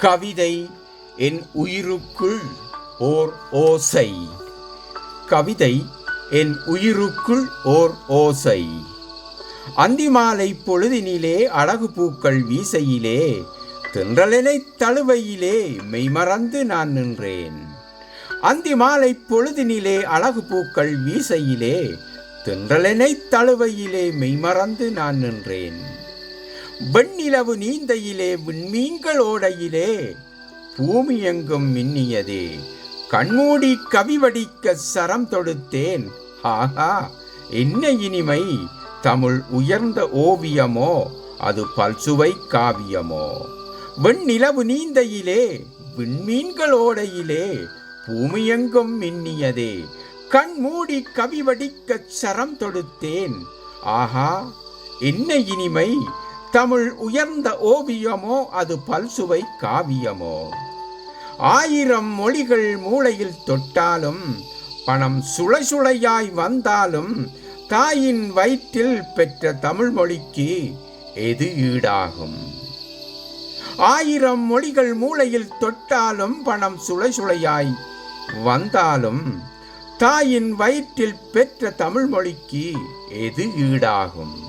கவிதை என் உயிருக்குள் ஓர் ஓசை. கவிதை என் உயிருக்குள் ஓர் ஓசை. அந்திமாலை பொழுதினிலே அழகு பூக்கள் வீசையிலே தென்றலனை தழுவையிலே மெய்மறந்து நான் நின்றேன். அந்தி மாலை பொழுதினிலே அழகு பூக்கள் வீசையிலே தென்றலனை தழுவையிலே மெய்மறந்து நான் நின்றேன். வெண்ணிலவு நீந்தையிலே விண்மீன்கள் ஓடையிலே. பூமி எங்கும் மின்னியதே கண்மூடி கவிவடிக்க சரம் தொடுத்தேன். ஆஹா என்ன இனிமை தமிழ் உயர்ந்த ஓவியமோ அது பல்சுவை காவியமோ. வெண்ணிலவு நீந்தையிலே விண்மீன்கள் ஓடையிலே பூமியெங்கும் மின்னியதே கண் மூடி கவிவடிக்க சரம் தொடுத்தேன். ஆஹா என்ன இனிமை தமிழ் உயர்ந்த ஓவியமோ அது பல்சுவை காவியமோ. ஆயிரம் மொழிகள் மூளையில் தொட்டாலும் பணம் சுளை சுளையாய் வந்தாலும் தாயின் வயிற்றில் பெற்ற தமிழ் மொழிக்கு எது ஈடாகும்? ஆயிரம் மொழிகள் மூளையில் தொட்டாலும் பணம் சுளை சுளையாய் வந்தாலும் தாயின் வயிற்றில் பெற்ற தமிழ் மொழிக்கு எது ஈடாகும்?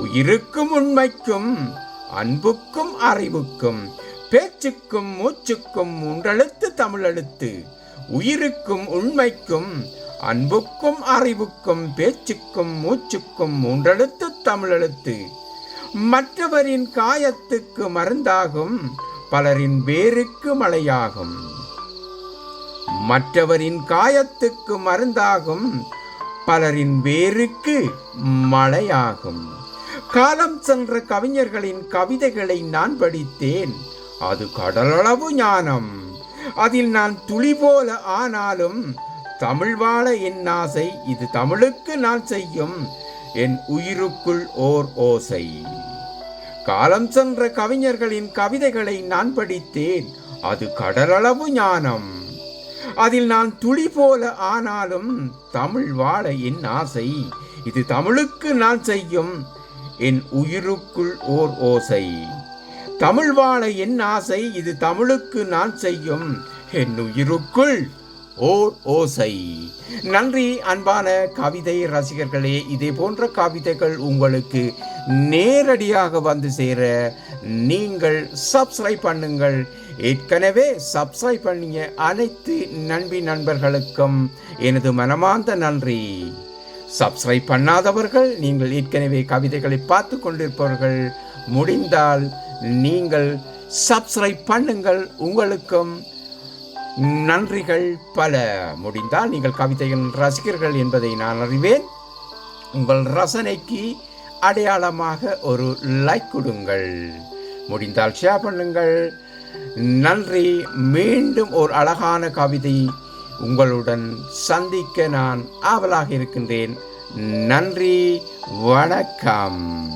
உயிருக்கும் உண்மைக்கும் அன்புக்கும் அறிவுக்கும் பேச்சுக்கும் மூச்சுக்கும் மூன்றெழுத்து தமிழெழுத்து. உயிருக்கும் உண்மைக்கும் அன்புக்கும் அறிவுக்கும் பேச்சுக்கும் மூச்சுக்கும் மூன்றெழுத்து தமிழெழுத்து. மற்றவரின் காயத்துக்கு மருந்தாகும் பலரின் வேருக்கு மழையாகும். மற்றவரின் காயத்துக்கு மருந்தாகும் பலரின் வேருக்கு மழையாகும். காலம் சென்ற கவிஞர்களின் கவிதைகளை நான் படித்தேன். அது கடலளவு ஞானம். அதில் நான் துளி போல ஆனாலும் தமிழ் வாழ என் ஆசை இது தமிழுக்கு நான் செய்யும் என் உயிருக்குள் ஓர் ஓசை. காலம் சென்ற கவிஞர்களின் கவிதைகளை நான் படித்தேன். அது கடலளவு ஞானம். அதில் நான் துளி போல ஆனாலும் தமிழ் வாழ என் ஆசை இது தமிழுக்கு நான் செய்யும் என் உயிருக்குள் ஓர் ஓசை. தமிழ் வாழ என் ஆசை இது தமிழுக்கு நான் செய்யும். என் உயிருக்குள் ஓர் ஓசை. நன்றி அன்பான கவிதை ரசிகர்களே இதே போன்ற கவிதைகள் உங்களுக்கு நேரடியாக வந்து சேர நீங்கள் சப்ஸ்கிரைப் பண்ணுங்கள். ஏற்கனவே சப்ஸ்கிரைப் பண்ணிய அனைத்து நண்பி நண்பர்களுக்கும் எனது மனமார்ந்த நன்றி. சப்ஸ்கிரைப் பண்ணாதவர்கள் நீங்கள் ஏற்கனவே கவிதைகளை பார்த்து கொண்டிருப்பவர்கள் முடிந்தால் நீங்கள் சப்ஸ்கிரைப் பண்ணுங்கள். உங்களுக்கும் நன்றிகள் பல. முடிந்தால் நீங்கள் கவிதையின் ரசிகர்கள் என்பதை நான் அறிவேன். உங்கள் ரசனைக்கு அடையாளமாக ஒரு லைக் கொடுங்கள். முடிந்தால் ஷேர் பண்ணுங்கள். நன்றி. மீண்டும் ஒரு அழகான கவிதை உங்களுடன் சந்திக்க நான் ஆவலாக இருக்கின்றேன். நன்றி வணக்கம்.